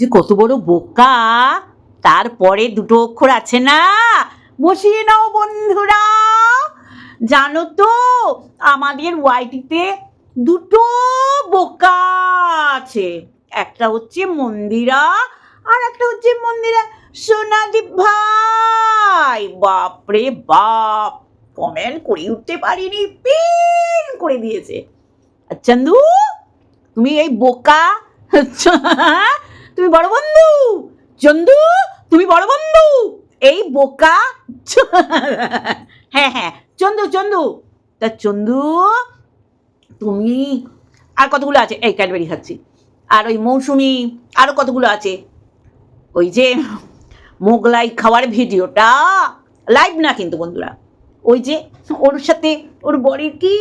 যে কত বড় বোকা। তারপরে দুটো অক্ষর আছে না? বসিয়ে নাও বন্ধুরা। জানো তো, আমাদের ওয়াইটিতে দুটো বোকা আছে। একটা হচ্ছে মন্দিরা আর একটা হচ্ছে মন্দিরা। সোনাদীপ ভাই, বাপরে বাপ। কমেন্ট করে উঠতে পারিনি, পিন করে দিয়েছে। চন্দু, তুমি এই বোকা তুমি বড় বন্ধু? চন্দু, তুমি বড় বন্ধু? এই বোকা হ্যাঁ হ্যাঁ চন্দু চন্দু। তা চন্দু, তুমি আর কতগুলো আছে? এই ক্যাডবেরি খাচ্ছি। আর ওই মৌসুমি আরও কতগুলো আছে? ওই যে মোগলাই খাওয়ার ভিডিওটা। লাইভ না কিন্তু বন্ধুরা। ওই যে ওর সাথে ওর বরের কি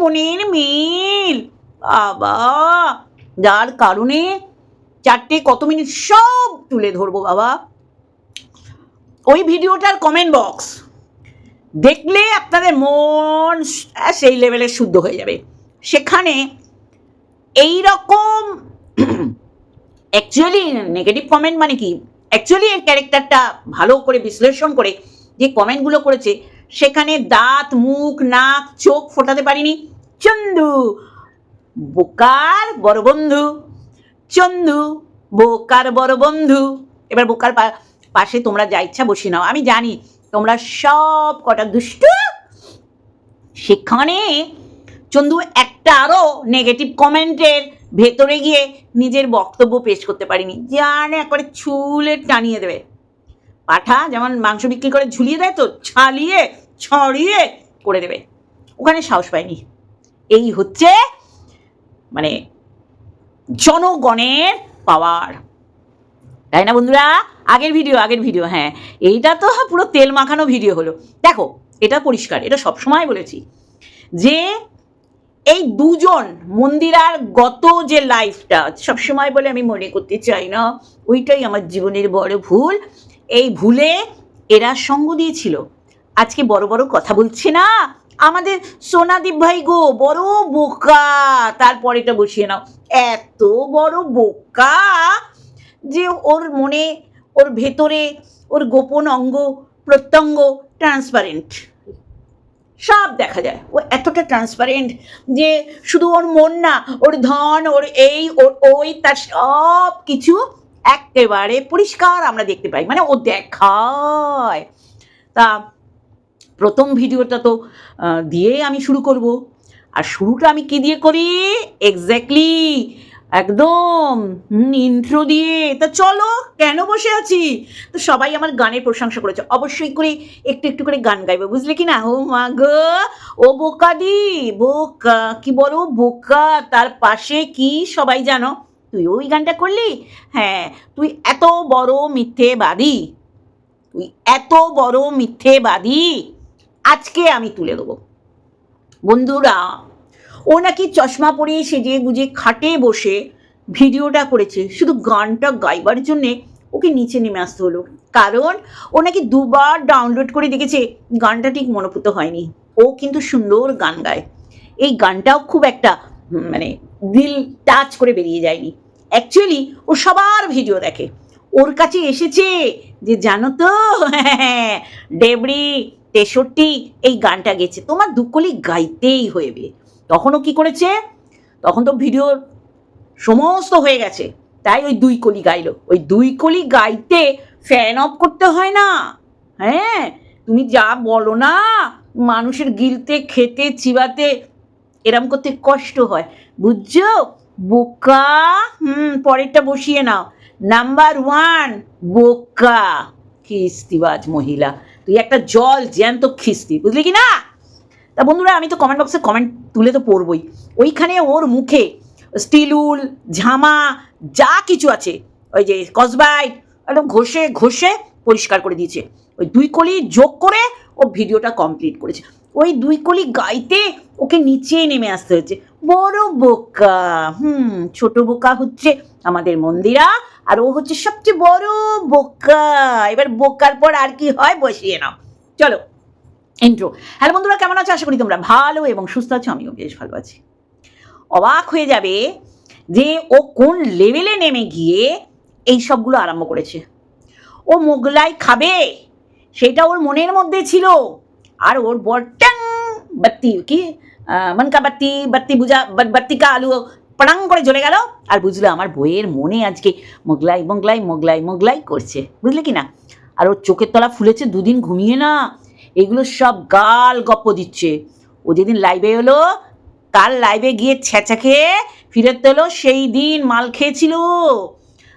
মনের মিল? বাবা, যার কারণে চারটে কত মিনিট সব তুলে ধরবো বাবা। ওই ভিডিওটার কমেন্ট বক্স দেখলে আপনাদের মন সেই লেভেলে শুদ্ধ হয়ে যাবে। সেখানে এই রকম অ্যাকচুয়ালি নেগেটিভ কমেন্ট মানে কি? অ্যাকচুয়ালি এর ক্যারেক্টারটা ভালো করে বিশ্লেষণ করে যে কমেন্টগুলো করেছে, সেখানে দাঁত, মুখ, নাক, চোখ ফোটাতে পারিনি। চন্দু, বোকার বড় বন্ধু। চন্দু, বোকার বড় বন্ধু। এবার বোকার পাশে তোমরা যা ইচ্ছা বসে নাও। আমি জানি তোমরা সব কটা দুষ্ট। সেখানে চন্দু একটা আরও নেগেটিভ কমেন্টের ভেতরে গিয়ে নিজের বক্তব্য পেশ করতে পারিনি। জানে একবারে ছুলে টানিয়ে দেবে। পাঠা যেমন মাংস বিক্রি করে ঝুলিয়ে দেয় তো, ছালিয়ে, ছড়িয়ে করে দেবে। ওখানে সাহস পায়নি। এই হচ্ছে মানে জনগণের পাওয়ার। তাই না বন্ধুরা? আগের ভিডিও আগের ভিডিও হ্যাঁ। এইটা তো পুরো তেল মাখানো ভিডিও হলো। দেখো, এটা পরিষ্কার, এটা সবসময় বলেছি যে এই দুজন মন্দিরার গত যে লাইফটা সবসময় বলে আমি মনে করতে চাই না, ওইটাই আমার জীবনের বড় ভুল। এই ভুলে এরা সঙ্গ দিয়েছিল। আজকে বড় বড় কথা বলছে না আমাদের সোনাদীপ ভাই গো, বড় বোকা। তারপরেটা বসিয়ে নাও। এত বড় বোকা যে ওর মনে, ওর ভেতরে, ওর গোপন অঙ্গ, প্রত্যঙ্গ ট্রান্সপারেন্ট সব দেখা যায়। ও এতটা ট্রান্সপারেন্ট যে শুধু ওর মন না, ওর ধন, ওর এই, ওর ওই, তার সব কিছু একেবারে পরিষ্কার আমরা দেখতে পাই। মানে ও দেখায়। তা প্রথম ভিডিওটা তো দিয়েই আমি শুরু করব। আর শুরুটা আমি কি দিয়ে করি? এক্স্যাক্টলি একদম! ইন্ট্রো দিয়ে। তা চলো, কেন বসে আছি? তো সবাই আমার গানের প্রশংসা করেছে। অবশ্যই করে একটু একটু করে গান গাইবে, বুঝলে কি না? ও মা গো! ও বোকা দি! বোকা, কি বলো? বোকা, তার পাশে কি সবাই জানো? তুই ওই গানটা করলি? হ্যাঁ তুই এত বড় মিথ্যেবাদী। তুই এত বড় মিথ্যে মিথ্যেবাদী। আজকে আমি তুলে দেবো। বন্ধুরা, ও নাকি চশমা পরে সেজে গুজে খাটে বসে ভিডিওটা করেছে। শুধু গানটা গাইবার জন্যে ওকে নিচে নেমে আসতে হলো। কারণ ও নাকি দুবার ডাউনলোড করে দেখেছে, গানটা ঠিক মনোভূত হয়নি। ও কিন্তু সুন্দর গান গায়। এই গানটাও খুব একটা মানে দিল টাচ করে বেরিয়ে যায়নি। অ্যাকচুয়ালি ও সবার ভিডিও দেখে। ওর কাছে এসেছে যে, জানো তো ডেবরি তেষট্টি এই গানটা গেছে তোমার দুকলি গাইতেই হইবে তখনও কি করেছে? তখন তো ভিডিও সমস্ত হয়ে গেছে। তাই ওই দুই কলি গাইলো। ওই দুই কলি গাইতে ফ্যান অফ করতে হয় না। হ্যাঁ? তুমি যা বলো না, মানুষের গিলতে, খেতে, চিবাতে এরম করতে কষ্ট হয়। বুঝছ? বোকা, হুম, পরেরটা বসিয়ে নাও। নাম্বার ওয়ান বোকা, খিস্তিবাজ মহিলা। তুই একটা জল জ্যান্ত খিস্তি, বুঝলি কি না? তা বন্ধুরা, আমি তো কমেন্ট বক্সে কমেন্ট তুলে তো পড়বই। ওইখানে ওর মুখে স্টিলুল ঝামা, যা কিছু আছে, ওই যে কসবাইট একদম ঘষে ঘষে পরিষ্কার করে দিয়েছে। ওই দুই কলি যোগ করে ও ভিডিওটা কমপ্লিট করেছে। ওই দুই কলি গাইতে ওকে নিচে নেমে আসতে হচ্ছে। বড় বোকা, হুম, ছোট বোকা হচ্ছে আমাদের মন্দিরা। আর ও হচ্ছে সবচেয়ে বড় বোকা। এবার বোকার পর আর কি হয় বসিয়ে নাও। চলো ইন্ট্রো হ্যালো বন্ধুরা কেমন আছো? আশা করি তোমরা ভালো এবং সুস্থ আছো আমিও বেশ ভালো আছি। অবাক হয়ে যাবে যে ও কোন লেভেলে নেমে গিয়ে এই সবগুলো আরম্ভ করেছে। ও মোগলাই খাবে সেটা ওর মনের মধ্যে ছিল। আর ওর বর ট্যাং বাত্তি কি? আহ, মন কা বাত্তি বাত্তি বুঝা বাত- বাত্তি কা আলু পড়াং করে চলে গেল। আর বুঝলো আমার বইয়ের মনে আজকে মোগলাই মোগলাই মোগলাই মোগলাই করছে। বুঝলে কি না? আর ওর চোখের তলা ফুলেছে, দুদিন ঘুমিয়ে না। এগুলো সব গাল গপ্প দিচ্ছে। ও যেদিন লাইভে হলো কাল লাইভে গিয়ে ছ্যাঁচা খেয়ে ফিরত এলো, সেই দিন মাল খেয়েছিল।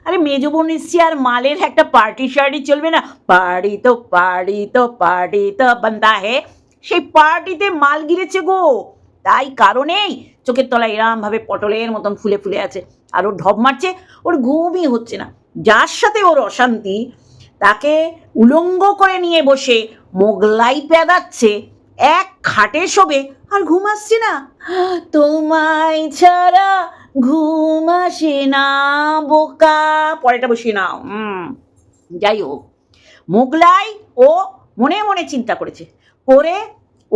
আরে মেজো বোন এসছি, আর মালের একটা পার্টি শার্টি চলবে না। পার্টি তো পার্টি তো পার্টি তো বান্দা হে। সেই পার্টিতে মাল গিরেছে গো। তাই কারণেই চোখের তলায় এরমভাবে পটলের মতন ফুলে ফুলে আছে। আর ওর ঢপ মারছে, ওর ঘুমই হচ্ছে না। যার সাথে ওর অশান্তি, তাকে উলঙ্গ করে নিয়ে বসে মোগলাই পেদাচ্ছে এক খাটে শোবে, আর ঘুম আসছে না। তোমায় ছাড়া ঘুম আসে না, বোকা। পরেটা বসিয়ে নাও। যাই হোক। মোগলাই ও মনে মনে চিন্তা করেছে। করে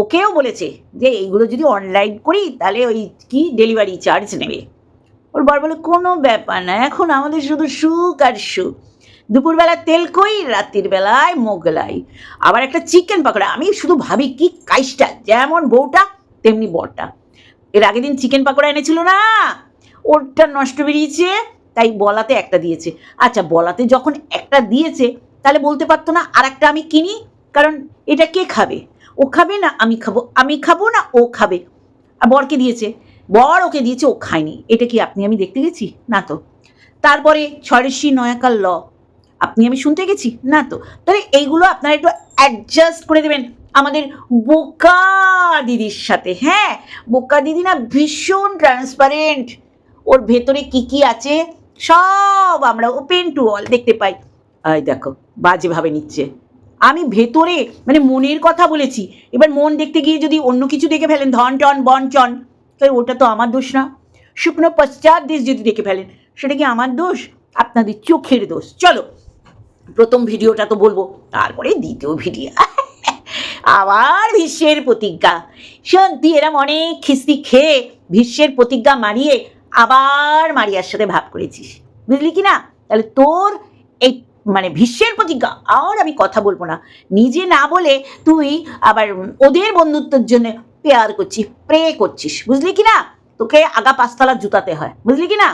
ওকেও বলেছে যে এইগুলো যদি অনলাইন করি, তাহলে ওই কি ডেলিভারি চার্জ নেবে। ওর বর বলে, কোনো ব্যাপার না, এখন আমাদের শুধু সুখ আর সুখ। দুপুরবেলা তেল কই রাত্রির বেলায় মোগলাই। আবার একটা চিকেন পাকোড়া। আমি শুধু ভাবি কি কাইসটা যেমন বউটা, তেমনি বরটা। এর আগের দিন চিকেন পাকোড়া এনেছিল না, ওরটা নষ্ট বেরিয়েছে, তাই বলাতে একটা দিয়েছে। আচ্ছা বলাতে যখন একটা দিয়েছে, তাহলে বলতে পারতো না আর একটা আমি কিনি, কারণ এটা কে খাবে? ও খাবে না, আমি খাব আমি খাব না, ও খাবে বরকে দিয়েছে, বর ওকে দিয়েছে, ও খায়নি। এটা কি আপনি আমি দেখতে গেছি? না তো। তারপরে ছয়শি নয়াকার ল। আপনি আমি শুনতে গেছি? না তো। তাহলে এইগুলো আপনারা একটু অ্যাডজাস্ট করে দেবেন আমাদের বোকা দিদির সাথে। হ্যাঁ বোকা দিদি না ভীষণ ট্রান্সপারেন্ট ওর ভেতরে কি কি আছে, সব আমরা ওপেন টু অল দেখতে পাই। এই দেখো, বাজেভাবে নিচ্ছে। আমি ভেতরে মানে মনের কথা বলেছি। এবার মন দেখতে গিয়ে যদি অন্য কিছু দেখে ফেলেন, ধন টন, বন চন তাহলে ওটা তো আমার দোষ না। শুকনো পশ্চাৎ দেশ যদি দেখে ফেলেন, সেটা কি আমার দোষ? আপনাদের চোখের দোষ। চলো, প্রথম ভিডিওটা তো বলব, তারপরে দ্বিতীয় ভিডিও। আবার ভীষ্মের প্রতিজ্ঞা। তুই এরম অনেক খিস্তি খেয়ে ভীষ্মের প্রতিজ্ঞা মারিয়ে আবার মারিয়ার সাথে ভাব করেছিস। বুঝলি কি না? তাহলে তোর এই মানে ভীষ্মের প্রতিজ্ঞা আর আমি কথা বলব না। নিজে না বলে তুই আবার ওদের বন্ধুত্বের জন্য পেয়ার করছিস প্রে করছিস, বুঝলি কি না? তোকে আগা পাঁচতলা জুতাতে হয়, বুঝলি কি না?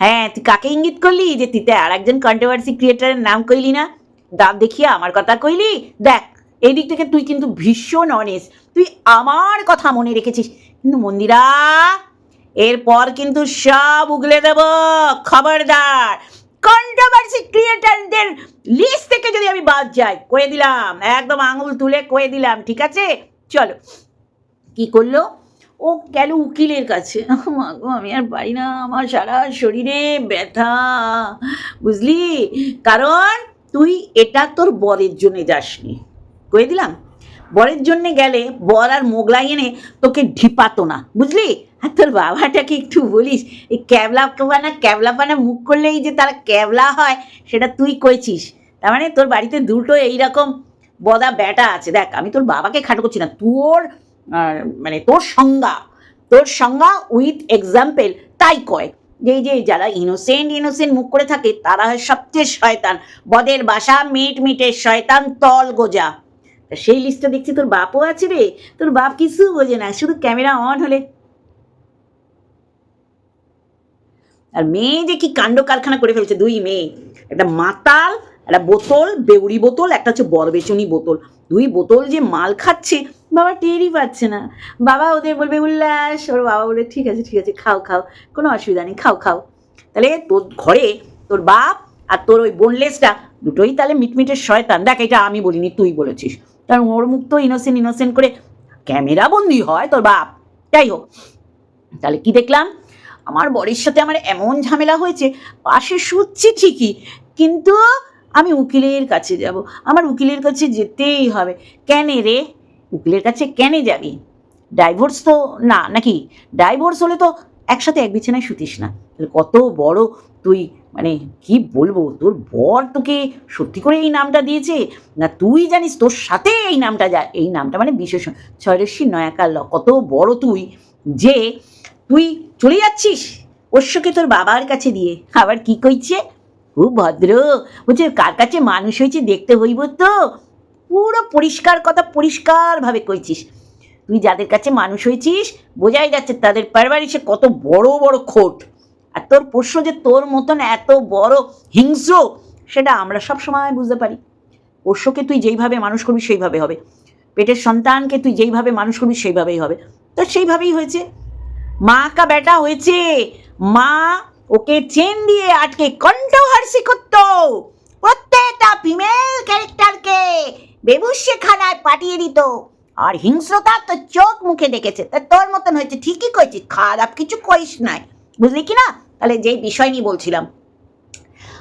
হ্যাঁ তুই কাকে ইঙ্গিত করলি? যে তুই আর একজন কন্ট্রোভার্সি ক্রিয়েটারের নাম কইলি না। দাঁত দেখিয়ে আমার কথা কইলি? দেখ এই দিক থেকে তুই কিন্তু ভীষণ অনেস তুই আমার কথা মনে রেখেছিস। কিন্তু মন্দিরা, এরপর কিন্তু সব উগলে দেব। খবরদার কন্ট্রোভার্সি ক্রিয়েটারদের লিস্ট থেকে যদি আমি বাদ যাই করে দিলাম, একদম আঙুল তুলে করে দিলাম, ঠিক আছে? চলো। কি করল? ও গেল উকিলের কাছে। মা গো, আমি আর পারি না, আমার সারা শরীরে ব্যথা। বুঝলি? কারণ তুই এটা তোর বরের জন্য যাসনি। কয়ে দিলাম। বরের জন্য গেলে বর আর মোগলাই এনে তোকে ঢিপাতো না। বুঝলি? আর তোর বাবাটাকে একটু বলিস, এই ক্যাবলা পানা ক্যাবলা পানা মুখ করলেই যে তারা ক্যাবলা হয়, সেটা তুই করেছিস তার মানে তোর বাড়িতে দুটো এইরকম বদা ব্যাটা আছে। দেখ, আমি তোর বাবাকে খাটো করছি না, তোর মানে তোর সংজ্ঞা তোর সংজ্ঞা উইথ এক্সাম্পল তাই কয়। যে যে, যারা ইনোসেন্ট ইনোসেন্ট মুখ করে থাকে, তারা হয় সবচেয়ে শয়তান। বদের বাসা মিট মিটের শয়তান তল গোজা। সেই লিস্টটা দেখছি তোর বাপও আছে রে। তোর বাপ কিছু বোঝে না, শুধু ক্যামেরা অন হলে। আর মেয়ে যে কি কাণ্ড কারখানা করে ফেলছে, দুই মেয়ে। একটা মাতাল, একটা বোতল, বেউরি বোতল, একটা হচ্ছে বরবেচনি বোতল। দুই বোতল যে মাল খাচ্ছে, বাবা টেরই পাচ্ছে না। বাবা ওদের বলবে, উল্লাস। ওর বাবা বলে ঠিক আছে ঠিক আছে, খাও খাও, কোনো অসুবিধা নেই, খাও খাও। তাহলে তোর ঘরে তোর বাপ আর তোর ওই বোনলেসটা দুটোই তাহলে মিটমিটের শয়তান। দেখ, এটা আমি বলিনি, তুই বলেছিস। কারণ ওর মুখ তো ইনোসেন্ট ইনোসেন্ট করে ক্যামেরা বন্দি হয় তোর বাপ। যাই হোক, তাহলে কি দেখলাম? আমার বরের সাথে আমার এমন ঝামেলা হয়েছে, পাশে শুচ্ছি ঠিকই, কিন্তু আমি উকিলের কাছে যাব। আমার উকিলের কাছে যেতেই হবে। কেন রে? উকিলের কাছে কেন যাবি? ডাইভোর্স তো না, নাকি? ডাইভোর্স হলে তো একসাথে এক বিছানায় শুতিস না। কত বড় তুই মানে কি বলব, তোর বর তোকে সত্যি করে এই নামটা দিয়েছে? না তুই জানিস তোর সাথে এই নামটা যা, এই নামটা মানে বিশেষণ। ছয়রশ্মি নয়াকার ল কত বড় তুই যে তুই চলে যাচ্ছিস ওশ্বকে তোর বাবার কাছে দিয়ে। আবার কি কইছে? খুব ভদ্র। বলছে, কার কাছে মানুষ হয়েছে দেখতে হইব তো। পুরো পরিষ্কার কথা পরিষ্কারভাবে কইছিস। তুই যাদের কাছে মানুষ হয়েছিস, বোঝাই যাচ্ছে তাদের পারবারিসে কত বড় বড় খোট। আর তোর পোষ্য যে তোর মতন এত বড় হিংস্র, সেটা আমরা সব সময় বুঝতে পারি। পোষ্যকে তুই যেইভাবে মানুষ করবি সেইভাবে হবে। পেটের সন্তানকে তুই যেইভাবে মানুষ করবি সেইভাবেই হবে। তো সেইভাবেই হয়েছে। মা কা বেটা হয়েছে। মা ওকে চেন দিয়ে আটকে কণ্ঠহার্সি করতো। প্রত্যেকটা ফিমেল ক্যারেক্টারকে বেবুসে খানায় পাঠিয়ে দিত। আর হিংস্রতা তো চোখ মুখে দেখেছে। তা তোর মতন হয়েছে, ঠিকই কইছিস। খারাপ কিছু কইস নাই। বুঝলি কি না? তাহলে যেই বিষয় নিয়ে বলছিলাম,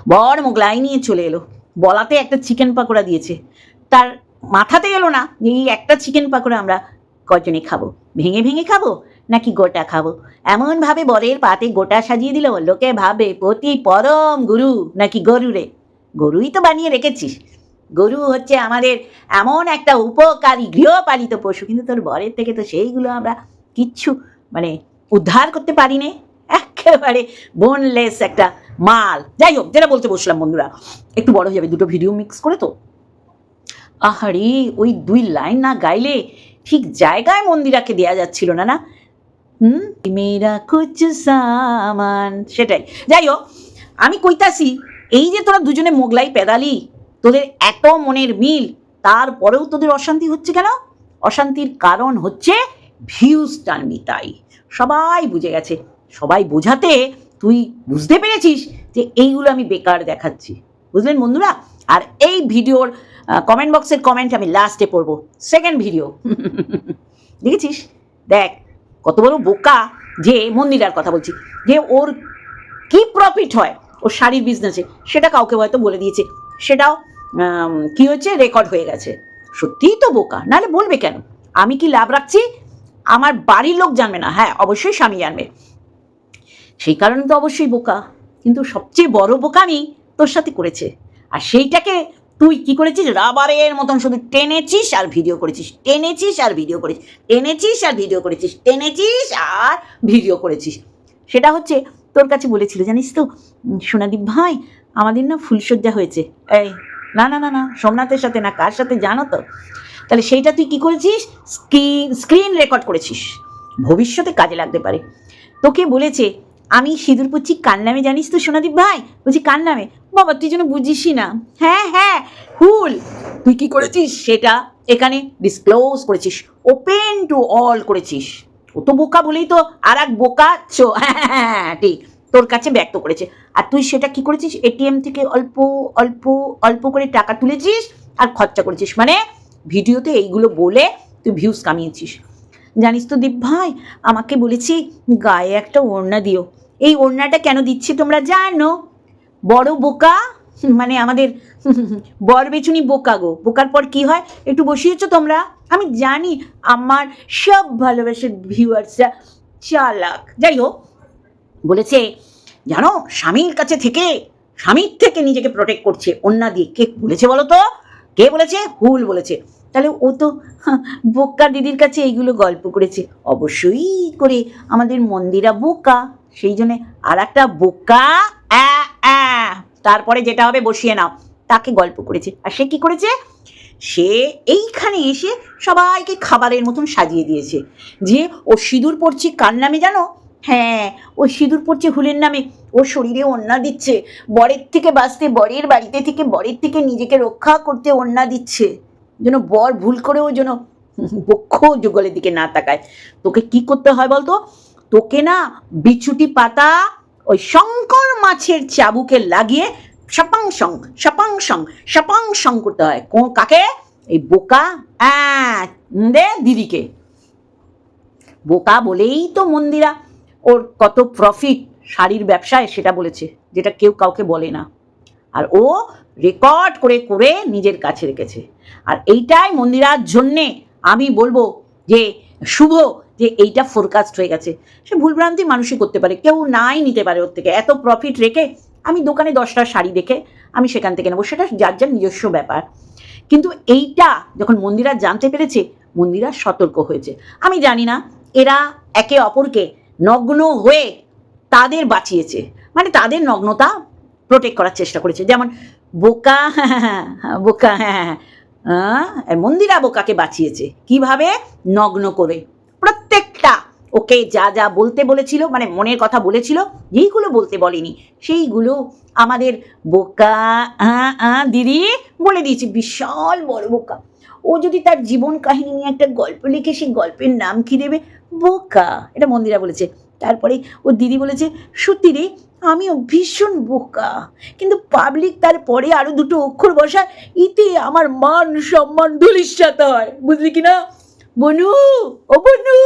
বর মোগলাই নিয়ে চলে এলো। বলাতে একটা চিকেন পাকোড়া দিয়েছে। তার মাথাতে এলো না যে, এই একটা চিকেন পাকোড়া আমরা কজনে খাব? ভেঙে ভেঙে খাব? নাকি গোটা খাব? এমনভাবে বরের পাতে গোটা সাজিয়ে দিল, লোকে ভাবে, পতি পরম গুরু নাকি গরুরে? গরুই তো বানিয়ে রেখেছিস। গরু হচ্ছে আমাদের এমন একটা উপকারী গৃহপালিত পশু। কিন্তু তোর বরের থেকে তো সেইগুলো আমরা কিচ্ছু মানে উদ্ধার করতে পারি নে। একেবারে বোনলেস একটা মাল। যাই হোক, যেটা বলতে বসলাম বন্ধুরা, একটু বড় হয়ে যাবে দুটো ভিডিও মিক্স করে তো। আহারে, ওই দুই লাইন না গাইলে ঠিক জায়গায় মন্দিরাকে দেয়া যাচ্ছিল না না? হুম? মেরা কুছ সামান। সেটাই। যাই হোক আমি কইতাছি, এই যে তোরা দুজনে মোগলাই পেদালি, তোদের এত মনের মিল, তারপরেও তোদের অশান্তি হচ্ছে কেন? অশান্তির কারণ হচ্ছে ভিউজ টানবি তাই সবাই বুঝে গেছে। সবাই বোঝাতে তুই বুঝতে পেরেছিস যে এইগুলো আমি বেকার দেখাচ্ছি। বুঝলেন বন্ধুরা? আর এই ভিডিওর কমেন্ট বক্সের কমেন্ট আমি লাস্টে পড়ব। সেকেন্ড ভিডিও দেখেছিস? দেখ কত বড় বোকা যে মন্দিরার কথা বলছি, যে ওর কি প্রফিট হয়, ওর শাড়ির বিজনেসে সেটা কাউকে হয়তো বলে দিয়েছে। সেটাও কি হয়েছে? রেকর্ড হয়ে গেছে। সত্যিই তো বোকা, নাহলে বলবে কেন? আমি কি লাভ রাখছি? আমার বাড়ির লোক জানবে না। হ্যাঁ অবশ্যই স্বামী জানবে। সেই কারণে তো অবশ্যই বোকা। কিন্তু সবচেয়ে বড় বোকামি তোর সাথে করেছে। আর সেইটাকে তুই কি করেছিস? রাবারের মতন শুধু টেনেছিস আর ভিডিও করেছিস। টেনেছিস আর ভিডিও করেছিস। টেনেছিস আর ভিডিও করেছিস। টেনেছিস আর ভিডিও করেছিস। সেটা হচ্ছে তোর কাছে বলেছিল, জানিস তো সোনাদীপ ভাই, আমাদের না ফুলসজ্জা হয়েছে। এই, না না না না, সোমনাথের সাথে না, কার সাথে জানো তো? তাহলে সেইটা তুই কি করেছিস? স্ক্রিন স্ক্রিন রেকর্ড করেছিস। ভবিষ্যতে কাজে লাগতে পারে। তোকে বলেছে আমি সিঁদুর পড়ছি কার নামে জানিস তো, সোনাদীপ ভাই? বলছি, কার নামে? বাবা, তুই যেন বুঝিসই না। হ্যাঁ হ্যাঁ হুল তুই কি করেছিস? সেটা এখানে ডিসক্লোজ করেছিস। ওপেন টু অল করেছিস। ও তো বোকা বলেই তো আর এক বোকা চো হ্যাঁ ঠিক। তোর কাছে ব্যক্ত করেছে। আর তুই সেটা কি করেছিস? এটিএম থেকে অল্প অল্প অল্প করে টাকা তুলেছিস আর খরচা করেছিস। মানে ভিডিওতে এইগুলো বলে তুই ভিউজ কামিয়েছিস। জানিস তো দীপ ভাই, আমাকে বলেছি, গায়ে একটা ওড়না দিও। এই ওড়নাটা কেন দিচ্ছি তোমরা জানো? বড় বোকা মানে আমাদের বর বেচুনি বোকা গো। বোকার পর কি হয়? একটু বসিয়েছো তোমরা? আমি জানি আমার সব ভালোবাসার ভিউয়ার্সরা চালাক। যাই হোক, বলেছে, জানো, স্বামীর কাছে থেকে, স্বামীর থেকে নিজেকে প্রোটেক্ট করছে অন্যা দিয়ে। কে বলেছে বলো তো? কে বলেছে? হুল বলেছে। তাহলে ও তো বোকা দিদির কাছে এইগুলো গল্প করেছে। অবশ্যই করে আমাদের মন্দিরা বোকা। সেই জন্যে আর একটা বোকা তারপরে যেটা হবে বসিয়ে নাও। তাকে গল্প করেছে। আর সে কি করেছে? সে এইখানে এসে সবাইকে খাবারের মতন সাজিয়ে দিয়েছে। যে, ও সিঁদুর পড়ছে কার নামে জানো? হ্যাঁ ও সিঁদুর পড়ছে হুলের নামে। ও শরীরে অন্যা দিচ্ছে। বরের থেকে বাঁচতে, বরের বাড়িতে থেকে, বরের থেকে নিজেকে রক্ষা করতে অন্যা দিচ্ছে। যেন বর ভুল করেও যেন বক্ষ যুগলের দিকে না তাকায়। তোকে কি করতে হয় বলতো? তোকে না বিছুটি পাতা, ওই শঙ্কর মাছের চাবুকে লাগিয়ে সপাং সং সপাং সং সপাং সং করতে হয়। কো- কাকে? এই বোকা দে দিদিকে। বোকা বলেই তো মন্দিরা। ওর কত প্রফিট শাড়ির ব্যবসায় সেটা বলেছে, যেটা কেউ কাউকে বলে না। আর ও রেকর্ড করে করে নিজের কাছে রেখেছে। আর এইটাই মন্দিরার জন্যে আমি বলব যে শুভ যে এইটা ফোরকাস্ট হয়ে গেছে। সে ভুলভ্রান্তি মানুষই করতে পারে, কেউ নাই নিতে পারে ওর থেকে। এত প্রফিট রেখে আমি দোকানে দশটা শাড়ি দেখে আমি সেখান থেকে নেব, সেটা যার যার নিজস্ব ব্যাপার। কিন্তু এইটা যখন মন্দিরা জানতে পেরেছে, মন্দিরা সতর্ক হয়েছে। আমি জানি না, এরা একে অপরকে নগ্ন হয়ে তাদের বাঁচিয়েছে। মানে তাদের নগ্নতা প্রোটেক্ট করার চেষ্টা করেছে। যেমন বোকা বোকা হ্যাঁ হ্যাঁ আর মন্দিরা বোকাকে বাঁচিয়েছে। কীভাবে? নগ্ন করে। ওকে যা যা বলতে বলেছিল মানে মনের কথা বলেছিল, যেইগুলো বলতে বলেনি, সেইগুলো আমাদের বোকা দিদি বলে দিয়েছে, বিশাল বড় বোকা। ও যদি তার জীবন কাহিনী নিয়ে একটা গল্প লিখে সেই গল্পের নাম কি দেবে? বোকা। এটা মন্দিরা বলেছে। তারপরে ও দিদি বলেছে, সত্যি রে আমিও ভীষণ বোকা। কিন্তু পাবলিক তারপরে আরও দুটো অক্ষর বসায়, ইতে আমার মান সম্মান ধুলিশ্বাত হয়। বুঝলি কি না? বনু, ও বনু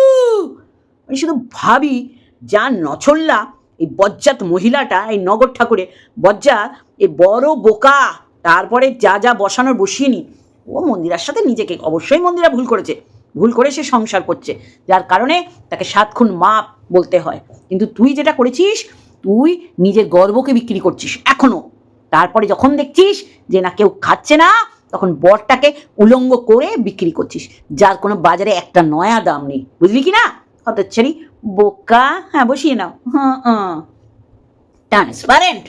আমি শুধু ভাবি, যা নছল্লা এই বজ্জাত মহিলাটা, এই নগর ঠাকুরে বজ্জাত এই বড় বোকা, তারপরে যা যা বসানোর বসিয়ে ও মন্দিরার সাথে নিজেকে অবশ্যই মন্দিরা ভুল করেছে, ভুল করে সে সংসার করছে, যার কারণে তাকে সাত খুন মাপ বলতে হয়। কিন্তু তুই যেটা করেছিস, তুই নিজের গর্বকে বিক্রি করছিস, এখনও। তারপরে যখন দেখছিস যে না কেউ খাচ্ছে না, তখন বরটাকে উলঙ্গ করে বিক্রি করছিস, যার কোনো বাজারে একটা নয়া দাম নেই। বুঝলি কি না? হতচ্ছারি বোকা। হ্যাঁ বসিয়ে নাও। হ্যাঁ ট্রান্সপারেন্ট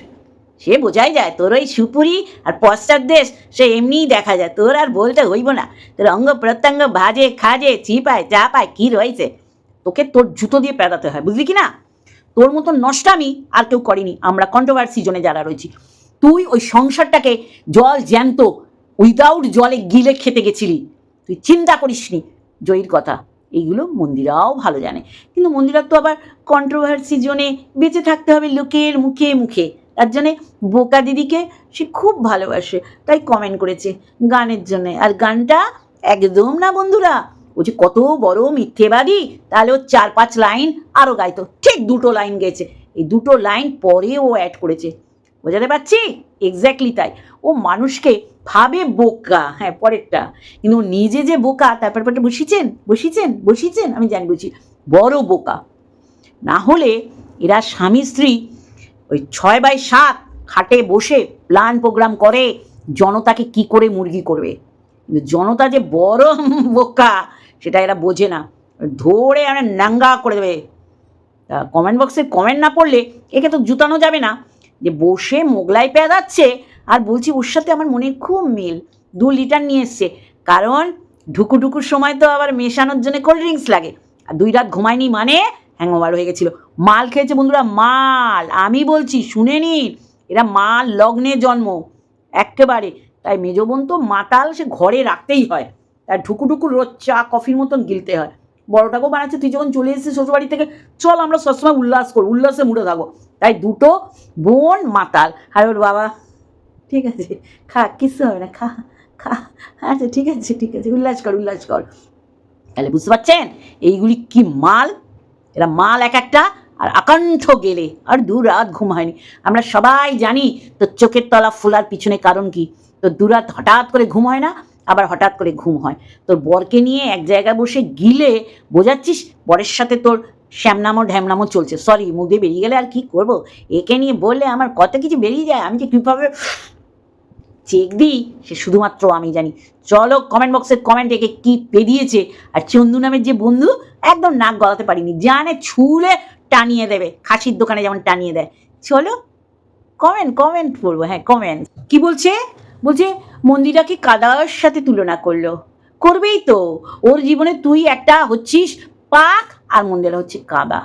সে বোঝাই যায় তোর ওই সুপুরি আর পশ্চাৎ দেশ, সে এমনিই দেখা যায়। তোর আর বলতে হইব না। তোর অঙ্গ প্রত্যঙ্গ ভাজে, খাজে, চিপায়, চাপায় কি রয়েছে? তোকে তোর জুতো দিয়ে পেদাতে হয়, বুঝলি কি না তোর মতো নষ্টামি আর কেউ করিনি। আমরা কন্ট্রোভার্সি জোনে যারা রয়েছি। তুই ওই সংসারটাকে জল জ্যান্ত উইদাউট জলে গিলে খেতে গেছিলি। তুই চিন্তা করিসনি, জয়ীর কথা। এইগুলো মন্দিরাও ভালো জানে। কিন্তু মন্দিরার তো আবার কন্ট্রোভার্সি জোনে বেঁচে থাকতে হবে লোকের মুখে মুখে। তার জন্যে বোকা দিদিকে সে খুব ভালোবাসে, তাই কমেন্ট করেছে গানের জন্যে। আর গানটা একদম না বন্ধুরা, ও যে কত বড় মিথ্যেবাদী, তাহলে ও চার পাঁচ লাইন আরও গাইতো। ঠিক দুটো লাইন গেছে। এই দুটো লাইন পরে ও অ্যাড করেছে। বোঝাতে পারছি? এক্স্যাক্টলি তাই। ও মানুষকে ভাবে বোকা। হ্যাঁ পরেরটা। কিন্তু নিজে যে বোকা, তার ব্যাপারটা বসিয়েছেন? বসিয়েছেন? বসিয়েছেন? আমি জানি বুঝি বড় বোকা। না হলে এরা স্বামী, স্ত্রী ওই ছয় বাই সাত খাটে বসে প্ল্যান প্রোগ্রাম করে, জনতাকে কি করে মুরগি করবে? কিন্তু জনতা যে বড় বোকা, সেটা এরা বোঝে না। ধরে মানে নাঙ্গা করে দেবে। কমেন্ট বক্সে কমেন্ট না পড়লে একে তো জুতানো যাবে না। যে বসে মোগলাই পেঁদাচ্ছে, আর বলছি ওর সাথে আমার মনে খুব মিল। দু লিটার নিয়ে এসছে। কারণ ঢুকু ঢুকুর সময় তো আবার মেশানোর জন্য কোল্ড ড্রিঙ্কস লাগে। আর দুই রাত ঘুমায়নি মানে হ্যাংওভার হয়ে গেছিল। মাল খেয়েছে বন্ধুরা, মাল। আমি বলছি, শুনে নিন, এরা মাল লগ্নে জন্ম একেবারে তাই মেজ বোন তো মাতাল সে ঘরে রাখতেই হয়। তার ঢুকু ঢুকু রোজ চা, কফির মতন গিলতে হয়। বড়টাকেও বানাচ্ছে, তুই যখন চলে এসেছিস শ্বশুরবাড়ি থেকে, চল আমরা সবসময় উল্লাস করি, উল্লাসে মুড়ে থাকব। তাই দুটো বোন মাতাল। আর ওর বাবা। ঠিক আছে, খা, কিচ্ছু হবে না, খা খা। আচ্ছা ঠিক আছে ঠিক আছে, উল্লাস কর উল্লাস কর। তাহলে বুঝতে পারছেন? এইগুলি কি মাল? এরা মাল এক একটা, আর আকাণ্ঠ গেলে, আর দু রাত ঘুম হয়নি। আমরা সবাই জানি, তো চোখের তলা ফোলার পিছনে কারণ কি? তো দু রাত হঠাৎ করে ঘুম হয় না, আবার হঠাৎ করে ঘুম হয়। তোর বরকে নিয়ে এক জায়গায় বসে গিলে বোঝাচ্ছিস? বরের সাথে তোর শ্যামনামো ঢ্যামনামো চলছে। সরি মুখ বেরিয়ে গেলে আর কি করব? একে নিয়ে বললে আমার কত কিছু বেরিয়ে যায়, আমি যে কীভাবে চেক দিই, সে শুধুমাত্র আমি জানি। চলো কমেন্ট বক্সের কমেন্ট একে কি পেরিয়েছে, আর চন্দু নামের যে বন্ধু, একদম নাক গলাতে পারিনি। জানে ছুলে টানিয়ে দেবে, খাসির দোকানে যেমন টানিয়ে দেয়। চলো কমেন্ট কমেন্ট করব হ্যাঁ কমেন্ট কি বলছে? বলছে, মন্দিরাকে কাদার সাথে তুলনা করল। করবেই তো। ওর জীবনে তুই একটা হচ্ছিস পাক আর মন্দিরা হচ্ছে কাদা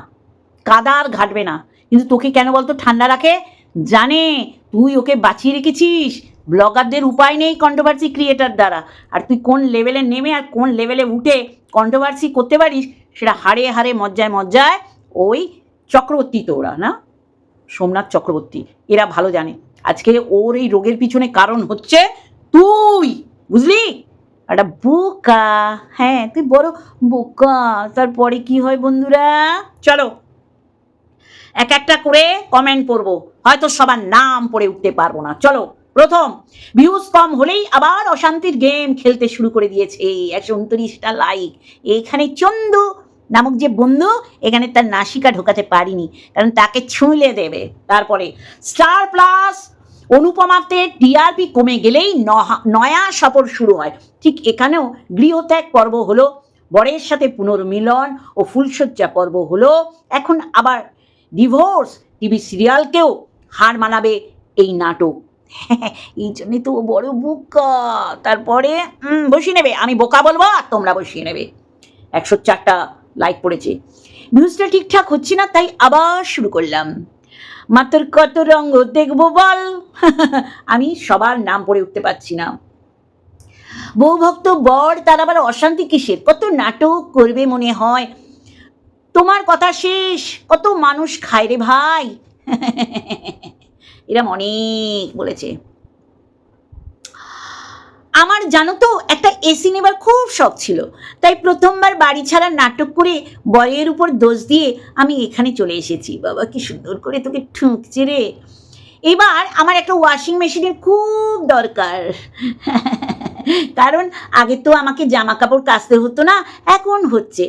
কাদা আর ঘাটবে না। কিন্তু তোকে কেন বলতো? ঠান্ডা রাখে? জানে, তুই ওকে বাঁচিয়ে রেখেছিস। ব্লগারদের উপায় নেই কন্ট্রোভার্সি ক্রিয়েটার দ্বারা। আর তুই কোন লেভেলে নেমে আর কোন লেভেলে উঠে কন্ট্রোভার্সি করতে পারিস, সেটা হারে হারে মজ্জায় মজ্জায় ওই চক্রবর্তী তো ওরা না? সোমনাথ চক্রবর্তী। এরা ভালো জানে। আজকে ওর এই রোগের পিছনে কারণ হচ্ছে তুই, বুঝলি? একটা বোকা। হ্যাঁ তুই বড় বোকা। তারপরে কি হয় বন্ধুরা? চলো, এক একটা করে কমেন্ট পড়ব। হয়তো সবার নাম পড়ে উঠতে পারব না। চলো, প্রথম ভিউজ কম হলেই আবার অশান্তির গেম খেলতে শুরু করে দিয়েছে। একশো উনত্রিশটা লাইক এইখানে চন্দু নামক যে বন্ধু, এখানে তার নাসিকা ঢোকাতে পারিনি। কারণ তাকে ছুঁলে দেবে। তারপরে স্টার প্লাস অনুপমাতে টিআরপি কমে গেলেই নয়া সফর শুরু হয়। ঠিক এখানেও গৃহত্যাগ পর্ব হলো, বরের সাথে পুনর্মিলন ও ফুলশয্যা পর্ব হলো। এখন আবার ডিভোর্স টিভি সিরিয়ালকেও হার মানাবে এই নাটক। এই জন্যই তো বড় বোকা। তারপরে বসিয়ে নেবে। আমি বোকা বলব আর তোমরা বসিয়ে নেবে। একশো চারটা লাইক পড়েছে। ভিউজটা ঠিকঠাক হচ্ছে না, তাই আবার শুরু করলাম। মাত্র কত রঙ্গ দেখব বল? আমি সবার নাম পড়ে উঠতে পারছি না। বউ ভক্ত বর, তার আবার অশান্তি কিসের? কত নাটক করবে মনে হয়। তোমার কথা শেষ। কত মানুষ খায় রে ভাই? এরম অনেক বলেছে। আমার জানো তো, একটা এসি নেবার খুব শখ ছিল। তাই প্রথমবার বাড়ি ছাড়া নাটক করে বরের উপর দোষ দিয়ে আমি এখানে চলে এসেছি। বাবা, কি সুন্দর করে তোকে ঠুঁকছে রে। এবার আমার একটা ওয়াশিং মেশিনের খুব দরকার। কারণ আগে তো আমাকে জামা কাপড় কাচতে হতো না, এখন হচ্ছে।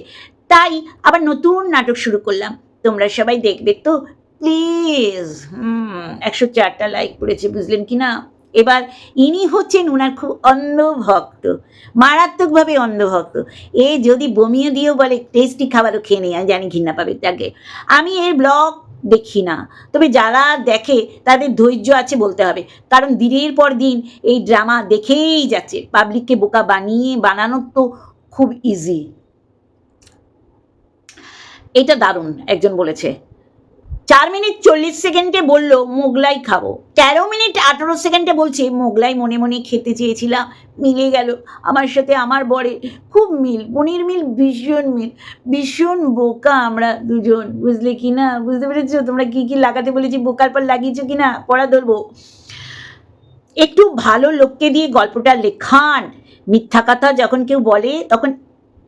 তাই আবার নতুন নাটক শুরু করলাম। তোমরা সবাই দেখবে তো প্লিজ হুম, একশো চারটা লাইক করেছে বুঝলেন কি না? এবার ইনি হচ্ছেন ওনার খুব অন্ধভক্ত, মারাত্মকভাবে অন্ধভক্ত। এ যদি বমিয়ে দিয়েও বলে, টেস্টি খাবারও খেয়ে নেই জানি ঘৃণা পাবে তাকে। আমি এর ব্লগ দেখি না, তবে যারা দেখে তাদের ধৈর্য আছে বলতে হবে। কারণ দিনের পর দিন এই ড্রামা দেখেই যাচ্ছে, পাবলিককে বোকা বানিয়ে বানানোর তো খুব ইজি এটা দারুণ, একজন বলেছে। চার মিনিট চল্লিশ সেকেন্ডে বলল, মোগলাই খাব। তেরো মিনিট আঠেরো সেকেন্ডে বলছে, মোগলাই মনে মনে খেতে চেয়েছিলাম, মিলে গেল। আমার সাথে আমার বরে খুব মিল, পনির মিল, ভীষণ মিল। ভীষণ বোকা আমরা দুজন, বুঝলে কি না? বুঝতে পেরেছ? তোমরা কি কি লাগাতে বলেছি, বোকার পর লাগিয়েছো কি না? পড়া ধরবো। একটু ভালো লোককে দিয়ে গল্পটা লেখান। মিথ্যা কথা যখন কেউ বলে, তখন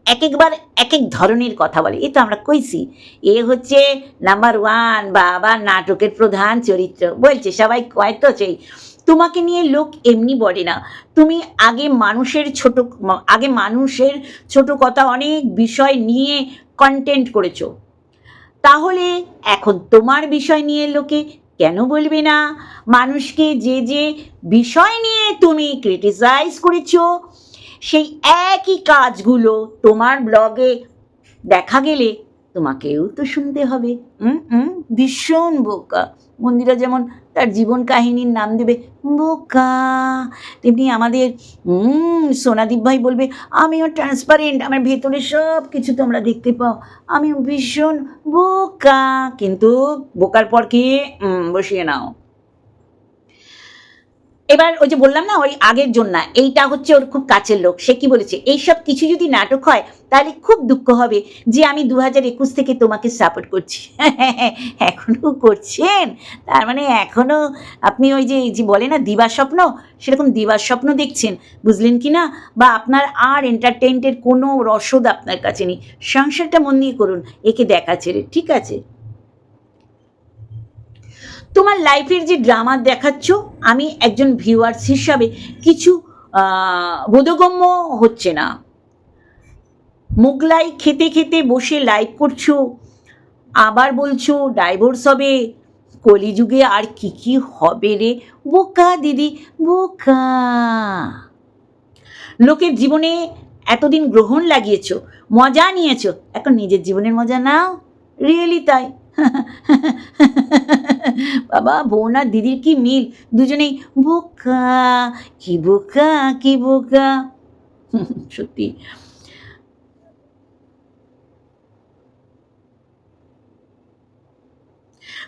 এক একবার এক এক ধরনের কথা বলে। এই তো আমরা কইছি, এ হচ্ছে নাম্বার ওয়ান বা বাবা নাটকের প্রধান চরিত্র। বলছে, সবাই কয় তো সেই, তোমাকে নিয়ে লোক এমনি বলে না। তুমি আগে মানুষের ছোট, আগে মানুষের ছোট কথা অনেক বিষয় নিয়ে কন্টেন্ট করেছ। তাহলে এখন তোমার বিষয় নিয়ে লোকে কেন বলবে না? মানুষকে যে যে বিষয় নিয়ে তুমি ক্রিটিসাইজ করেছ সেই একই কাজগুলো তোমার ব্লগে দেখা গেলে তোমাকেও তো শুনতে হবে। হুম ভীষণ বোকা। মন্দিরা যেমন তার জীবন কাহিনীর নাম দেবে, বোকা। তেমনি আমাদের সোনাদীপ ভাই বলবে, আমিও ট্রান্সপারেন্ট আমার ভেতরে সব কিছু তোমরা দেখতে পাও। আমি ভীষণ বোকা। কিন্তু বোকার পর কি? বসিয়ে নাও। এবার ওই যে বললাম না, ওই আগের জন্য এইটা হচ্ছে ওর খুব কাছের লোক, সে কি বলেছে? এইসব কিছু যদি নাটক হয়, তাহলে খুব দুঃখ হবে যে আমি দু হাজার একুশ থেকে তোমাকে সাপোর্ট করছি। এখনও করছেন? তার মানে এখনও আপনি ওই যে যে বলে না দিবা স্বপ্ন, সেরকম দিবার স্বপ্ন দেখছেন, বুঝলেন কি না? বা আপনার আর এন্টারটেইনমেন্টের কোনো রসদ আপনার কাছে নেই। সংসারটা মন দিয়ে করুন, একে দেখা ছেড়ে, ঠিক আছে? তোমার লাইফের যে ড্রামা দেখাচ্ছ, আমি একজন ভিউয়ার্স হিসাবে কিছু বোধগম্য হচ্ছে না। মোগলাই খেতে খেতে বসে লাইভ করছ, আবার বলছো ডাইভোর্স হবে, কলিযুগে আর কি কি হবে রে? বোকা দিদি, বোকা। লোকের জীবনে এতদিন গ্রহণ লাগিয়েছ, মজা নিয়েছো, এখন নিজের জীবনের মজা নাও। রিয়েলি তাই? বাবা বোন আর দিদির কি মিল? দুজনেই বোকা, কি বোকা কি বোকা। সত্যি।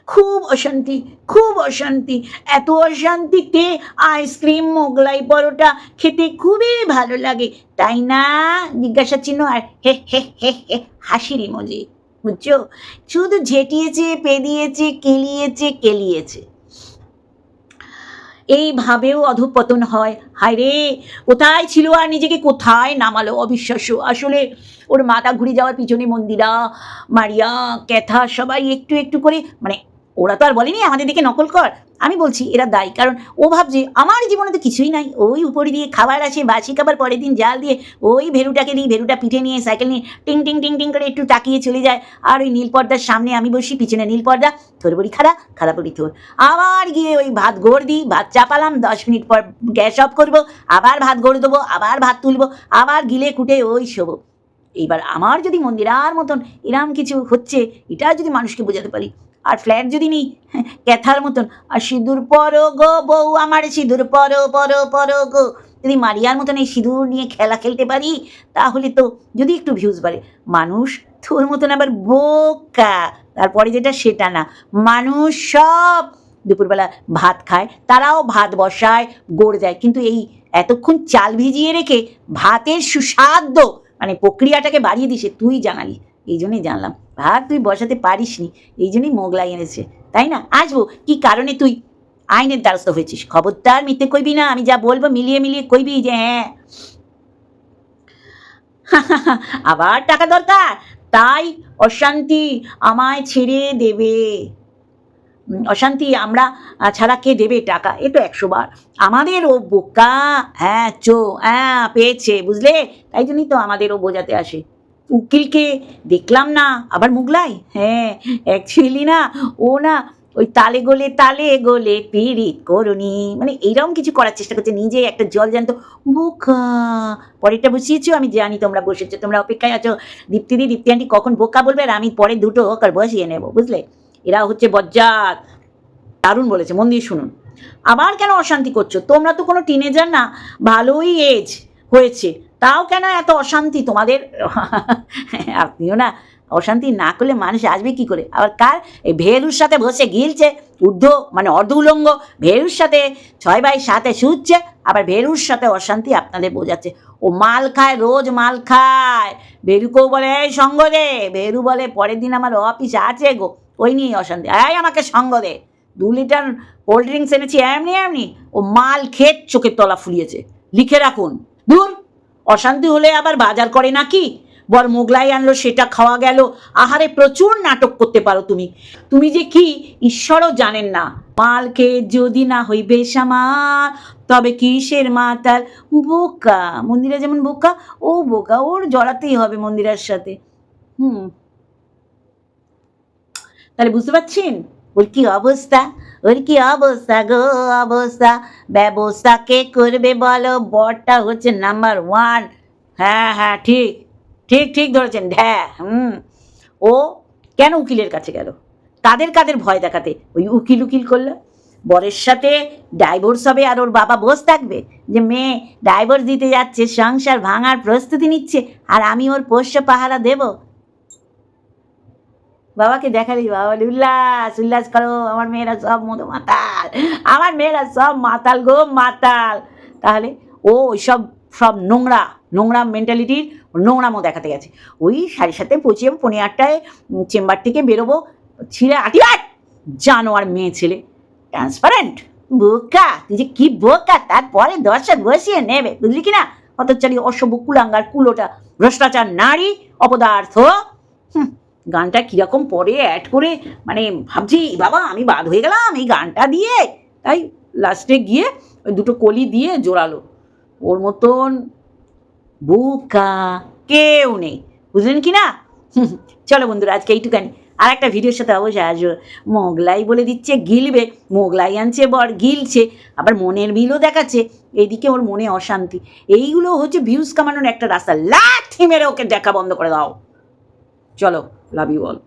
খুব অশান্তি খুব অশান্তি। এত অশান্তিতে আইসক্রিম, মোগলাই পরোটা খেতে খুবই ভালো লাগে। তাই না? জিজ্ঞাসা চিহ্ন আর হে হে হে হে, হাসির ইমোজি। বুঝছ? শুধু ঝেটিয়েছে, পেদিয়েছে, কেলিয়েছে কেলিয়েছে। এইভাবেও অধপতন হয়। হায় রে, কোথায় ছিল আর নিজেকে কোথায় নামালো অবিশ্বাস্য? আসলে ওর মাথা ঘুরে যাওয়ার পিছনে মন্দিরা, মারিয়া, ক্যাথা সবাই একটু একটু করে মানে ওরা তো আর বলেনি, আমাদের দিকে নকল কর। আমি বলছি, এরা দায়ী। কারণ ও ভাবছে, আমার জীবনে তো কিছুই নাই। ওই উপরে দিয়ে খাবার আছে, বাসি খাবার, পরের দিন জাল দিয়ে ওই ভেরুটাকে দিই ভেরুটা পিঠে নিয়ে, সাইকেল নিয়ে টিং টিং টিং টিং করে একটু তাকিয়ে চলে যায়। আর ওই নীল পর্দার সামনে আমি বসি, পিছনে নীল পর্দা। থোর বড়ি খাড়া খাড়া বড়ি থোর আবার গিয়ে ওই ভাত গড় দিই, ভাত চাপালাম, দশ মিনিট পর গ্যাস অফ করব, আবার ভাত গড়ে দেবো, আবার ভাত তুলবো, আবার গিলে কুটে ওই শোবো। এইবার আমার যদি মন্দিরার মতন এরম কিছু হচ্ছে, এটা যদি মানুষকে বোঝাতে পারি আর ফ্ল্যাট যদি নিই, ক্যাথার মতন। আর সিঁদুর পরো গো বউ আমার, সিঁদুর পরো পরো পরো গো। যদি মারিয়ার মতন এই সিঁদুর নিয়ে খেলা খেলতে পারি, তাহলে তো যদি একটু ভিউজ বাড়ে। মানুষ তোর মতন আবার বোকা। তারপরে যেটা, সেটা না। মানুষ সব দুপুরবেলা ভাত খায়, তারাও ভাত বসায়, গড় দেয়। কিন্তু এই এতক্ষণ চাল ভিজিয়ে রেখে ভাতের সুস্বাদ্য মানে প্রক্রিয়াটাকে বাড়িয়ে দিছে তুই জানালি। এই জন্যই জানলাম। ভাত তুই বসাতে পারিসনি, এই জন্যই মোগলাই এনেছে। তাই না? আসব। কি কারণে তুই? আইনের দ্বারস্থ হয়েছিস। খবরদার মিথ্যে কইবি না। আমি যা বলব মিলিয়ে মিলিয়ে কইবি যে হ্যাঁ। আবার টাকা দরকার। তাই অশান্তি আমায় ছেড়ে দেবে। অশান্তি আমরা ছাড়া কে দেবে টাকা? এ তো একশো বার। আমাদের ও বোকা। হ্যাঁ চো হ্যাঁ পেয়েছে, বুঝলে? তাই জন্যই তো আমাদের ও বোঝাতে আসে। উকিলকে দেখলাম না, আবার মুগলাই? হ্যাঁ অ্যাকচুয়ালি না, ও না ওই তালে গোলে তালে গোলে পিরিত করুনি মানে এইরকম কিছু করার চেষ্টা করছে, নিজে একটা জল জ্যান্ত বোকা। পরেরটা বসিয়েছো, আমি জানি তোমরা বসেছো, তোমরা অপেক্ষায় আছো। দীপ্তিদি দীপ্তি আন্টি কখন বোকা বলবে, আর আমি পরে দুটো ওকার বসিয়ে নেব, বুঝলে? এরা হচ্ছে বজ্জাত। দারুণ বলেছে, মন দিয়ে শুনুন। আবার কেন অশান্তি করছ? তোমরা তো কোনো টিনেজার না, ভালোই এজ হয়েছে। তাও কেন এত অশান্তি? তোমাদের আপনিও না অশান্তি না করলে মানুষ আসবে কি করে? আবার কার? এই ভেরুর সাথে বসে গিলছে, ঊর্ধ্ব মানে অর্ধ উলঙ্গ ভেরুর সাথে ছয় বাই সাথে শুচ্ছে, আবার ভেরুর সাথে অশান্তি আপনাদের বোঝাচ্ছে। ও মাল খায়, রোজ মাল খায়। ভেরুকেও বলে, এই সঙ্গ দে। ভেরু বলে, পরের দিন আমার অফিস আছে গো। ওই নিয়ে অশান্তি। এই আমাকে সঙ্গ দে। দু লিটার কোল্ড ড্রিঙ্কস এনেছি, এমনি এমনি। ও মাল খেত চোখের তলা ফুলিয়েছে। লিখে রাখুন। দূর। অশান্তি হলে আবার বাজার করে নাকি? বর মোগলাই আনলো, সেটা খাওয়া গেল। আহারে প্রচুর নাটক করতে পারো তুমি। তুমি যে কি, ঈশ্বরও জানেন না। মাল খেয়ে যদি না হইবে সামার তবে কিসের মাতাল? বোকা, মন্দিরা যেমন বোকা, ও বোকা, ওর জড়াতেই হবে মন্দিরার সাথে। হুম। তাহলে বুঝতে পারছেন? ওর কি অবস্থা? ওর কি অবস্থা গো অবস্থা? ব্যবস্থা কে করবে বলো? বরটা হচ্ছে নাম্বার ওয়ান হ্যাঁ হ্যাঁ ঠিক। ঠিক ঠিক ধরেছেন। হ্যাঁ হুম। ও কেন উকিলের কাছে গেল? কাদের কাদের ভয় দেখাতে? ওই উকিল উকিল করল। বরের সাথে ডাইভোর্স হবে আর ওর বাবা বস থাকবে? যে মেয়ে ডাইভোর্স দিতে যাচ্ছে, সংসার ভাঙার প্রস্তুতি নিচ্ছে, আর আমি ওর পোষ্য পাহারা দেবো? বাবাকে দেখালি বাবা বলে, উল্লাস উল্লাস করো আমার মেয়েরা সব মতো মাতাল আমার মেয়েরা সব মাতাল গো মাতাল। তাহলে ও সব সব নোংরা নোংরা মেন্টালিটির নোংরামো দেখাতে গেছে। ওই সাড়ে সাথে পৌঁছে পনেরো আটটায় চেম্বার থেকে বেরোবো ছিঁড়ে আটি আট জানো আর মেয়ে ছেলে ট্রান্সপারেন্ট বোকা তুই যে কি বোকা তারপরে দর্শক বসিয়ে নেবে বুঝলি কি না? অতচারী অসভ্য কুলাঙ্গার কুলোটা ভ্রষ্টাচার নারী অপদার্থ হুম। গানটা কীরকম পরে অ্যাড করে মানে ভাবছি, বাবা, আমি বাদ হয়ে গেলাম এই গানটা দিয়ে। তাই লাস্টে গিয়ে ওই দুটো কলি দিয়ে জোড়ালো। ওর মতন বোকা কেউ নেই। বুঝলেন কি না? চলো বন্ধুরা, আজকে এইটুকানি। আর একটা ভিডিওর সাথে অবশ্যই আসব মোগলাই বলে দিচ্ছে, গিলবে। মোগলাই আনছে, বর গিলছে। আবার মনের মিলও দেখাচ্ছে। এইদিকে ওর মনে অশান্তি। এইগুলো হচ্ছে ভিউজ কামানোর একটা রাস্তা। লাথি মেরে ওকে দেখা বন্ধ করে দাও। চলো। Love you all